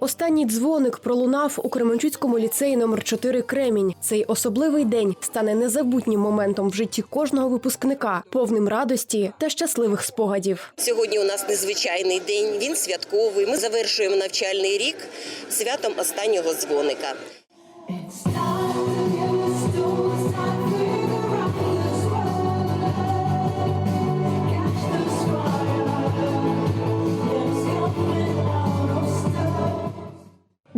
Останній дзвоник пролунав у Кременчуцькому ліцеї номер 4 Кремінь. Цей особливий день стане незабутнім моментом в житті кожного випускника, повним радості та щасливих спогадів. Сьогодні у нас незвичайний день. Він святковий. Ми завершуємо навчальний рік святом останнього дзвоника.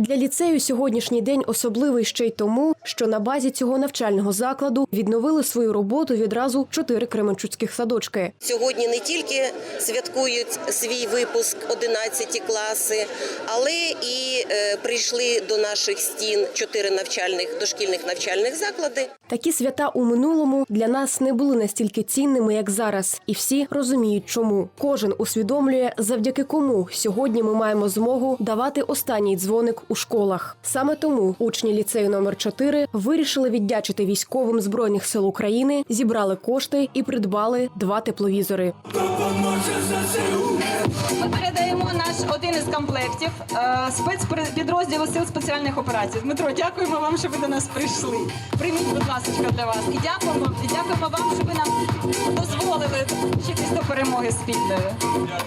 Для ліцею сьогоднішній день особливий ще й тому, що на базі цього навчального закладу відновили свою роботу відразу чотири кременчуцьких садочки. Сьогодні не тільки святкують свій випуск 11 класи, але і прийшли до наших стін чотири навчальних дошкільних навчальних заклади. Такі свята у минулому для нас не були настільки цінними, як зараз, і всі розуміють, чому кожен усвідомлює, завдяки кому сьогодні ми маємо змогу давати останній дзвоник у школах. Саме тому учні ліцею номер 4 вирішили віддячити військовим збройних сил України, зібрали кошти і придбали два тепловізори. Ми передаємо наш один із комплектів е, спецпідрозділу сил спеціальних операцій. Дмитро, дякуємо вам, що ви до нас прийшли. Прийміть, будь ласка, для вас. І дякуємо, і дякуємо вам, що ви нам дозволили вчитись до перемоги спільної.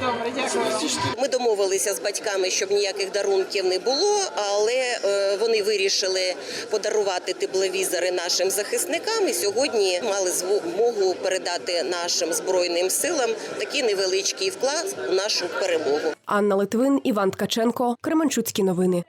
Добре, дякую. Ми домовилися з батьками, щоб ніяких дарунків не було, але е, вони вирішили подарувати тепловізори нашим захисникам. І сьогодні мали змогу передати нашим збройним силам такий невеличкий вклад у нашу перемогу. Анна Литвин, Іван Ткаченко, Кременчуцькі новини.